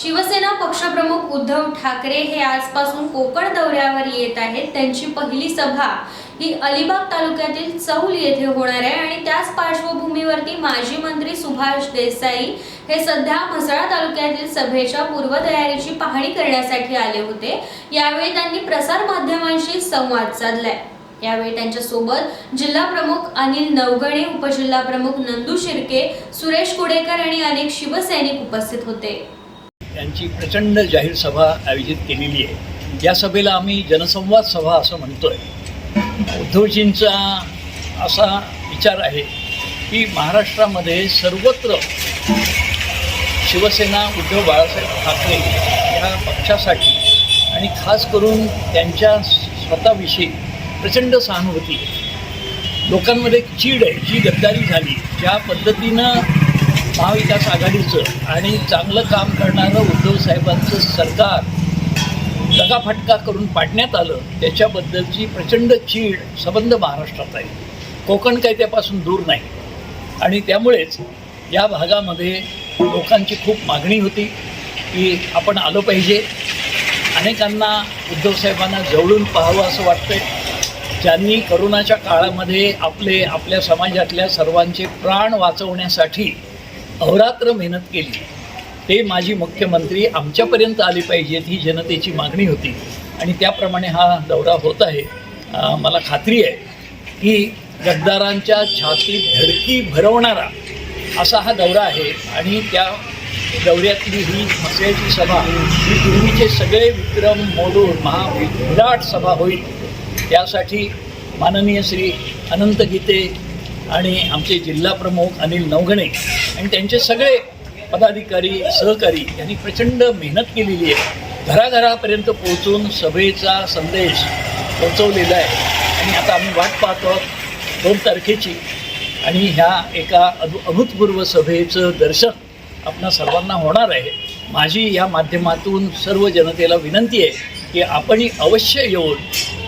शिवसेना पक्षप्रमुख उद्धव ठाकरे हे आजपासून कोकण दौऱ्यावर येत आहेत. त्यांची पहिली सभा ही अलिबाग तालुक्यातील चौल येथे होणार आहे आणि त्याच पार्श्वभूमीवरती माजी मंत्री सुभाष देसाई हे सध्या म्हसळा तालुक्यातील सभेच्या पूर्वतयारीची पाहणी करण्यासाठी आले होते. यावेळी त्यांनी प्रसार माध्यमांशी संवाद साधलाय. यावेळी त्यांच्यासोबत जिल्हा प्रमुख अनिल नवगणे उपजिल्हा प्रमुख नंदू शिर्के सुरेश कुडेकर आणि अनेक शिवसैनिक उपस्थित होते. यांची प्रचंड जाहीर सभा आयोजित केलेली आहे या सभेला आम्ही जनसंवाद सभा असं म्हणतोय उद्धवजींचा असा विचार आहे की महाराष्ट्रामध्ये सर्वत्र शिवसेना उद्धव बाळासाहेब ठाकरे या पक्षासाठी आणि खास करून त्यांच्या स्वतःविषयी प्रचंड सहानुभूती आहे. लोकांमध्ये चीड आहे जी गद्दारी झाली ज्या पद्धतीनं महाविकास आघाडीचं आणि चांगलं काम करणारं उद्धव साहेबांचं सरकार दगाफटका करून पाडण्यात आलं त्याच्याबद्दलची प्रचंड चीड सबंध महाराष्ट्रात आहे. कोकण काही त्यापासून दूर नाही. आणि त्यामुळेच या भागामध्ये लोकांची खूप मागणी होती की आपण आलो पाहिजे. अनेकांना उद्धव साहेबांना जवळून पाहावं असं वाटतंय. ज्यांनी करोनाच्या काळामध्ये आपले आपल्या समाजातल्या सर्वांचे प्राण वाचवण्यासाठी अहोरात्र मेहनत केली. ते माजी मुख्यमंत्री आमच्यापर्यंत आले पाहिजेत ही जनतेची मागणी होती. आणि त्याप्रमाणे हा दौरा होत आहे. मला खात्री आहे की गद्दारांच्या छातीत धडकी भरवणारा असा हा दौरा आहे. आणि त्या दौऱ्यातली ही मसळ्याची सभा ही पूर्वीचे सगळे विक्रम मोडून महा विराट सभा होईल. त्यासाठी माननीय श्री अनंत गीते आणि आमचे जिल्हा प्रमुख अनिल नवघणे आणि त्यांचे सगळे पदाधिकारी सहकारी यांनी प्रचंड मेहनत केलेली आहे. घराघरापर्यंत पोहोचून सभेचा संदेश पोचवलेला आहे. आणि आता आम्ही वाट पाहतो दोन तारखेची. आणि ह्या एका अभू अभूतपूर्व सभेचं दर्शन आपणा सर्वांना होणार आहे. माझी या माध्यमातून सर्व जनतेला विनंती आहे की आपणही अवश्य येऊन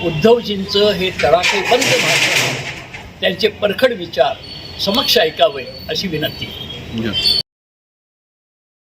उद्धवजींचं हे तडाखेबंद भाषण त्यांचे परखड विचार समक्ष ऐकावे अशी विनंती. Yeah.